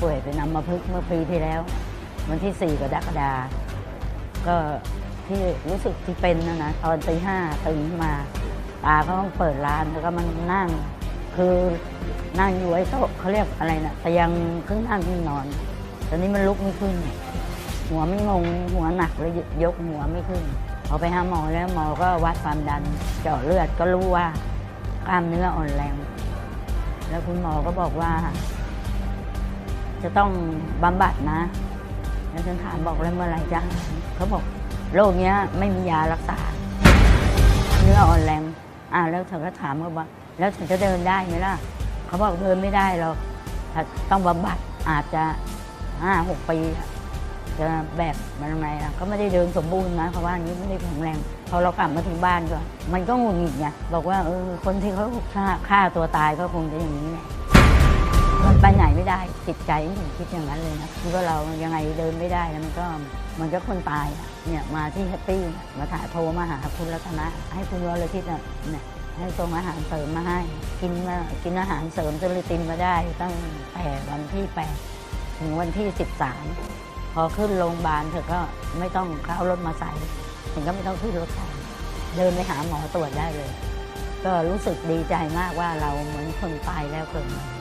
ป่วยเป็นอัมพฤกษ์เมื่อปีที่แล้ว วันที่ 4กรกฎาคมก็ที่รู้สึกที่เป็นนะนะตอนตีห้าตื่นมาตาก็ต้องเปิดร้านแล้วก็มันนั่ง คือนั่งอยู่ไอ้โต๊ะเขาเรียกอะไรนะแต่ยังครึ่งนั่งครึ่งนอนตอนนี้มันลุกไม่ขึ้น หัวไม่งงหัวหนักเลยยกหัวไม่ขึ้นพอไปหาหมอแล้วหมอก็วัดความดันเจาะเลือดก็รู้ว่ากล้ามเนื้ออ่อนแรง แล้วคุณหมอก็บอกว่า จะต้องบำบัดนะ แล้วฉันถามบอกแล้วเมื่อไหร่จะหายเขาบอกโรคเนี้ยไม่มียารักษา เนื้ออ่อนแรงอ่าแล้วเธอก็ถามเขาว่า แล้วฉันจะเดินได้ไหมล่ะ เขาบอกเดินไม่ได้หรอกต้องบำบัดอาจจะห้าหกปีจะแบบมันทำไมล่ะก็ไม่ได้เดินสมบูรณ์นะเขาว่าอย่างนี้ไม่ได้แข็งแรงพอเรากลับมาถึงบ้านก็มันก็งุดหงิดไงบอกว่าเออคนที่เขาฆ่าฆ่าตัวตายก็คงจะอย่างนี้แหละ ไปไหนไม่ได้จิตใจผมคิดอย่างนั้นเลยนะคิดว่าเรายังไงเดินไม่ได้แล้วมันก็มันก็คนตายอะเนี่ยมาที่แฮปปี้มาถ่ายโทรมาหาคุณรัตนะ ให้คุณวรทิตย์น่ะเนี่ยให้ส่งอาหารเสริมมาให้ กินมากินอาหารเสริมจนเลยตินมาได้ตั้งแต่วันที่แปดถึงวันที่สิบสามพอขึ้นโรงพยาบาลเธอก็ไม่ต้องเข้ารถมาใส่ถึงก็ไม่ต้องขึ้นรถไฟเดินไปหาหมอตรวจได้เลย ก็รู้สึกดีใจมากว่าเราเหมือนคนตายแล้วเกิดใหม่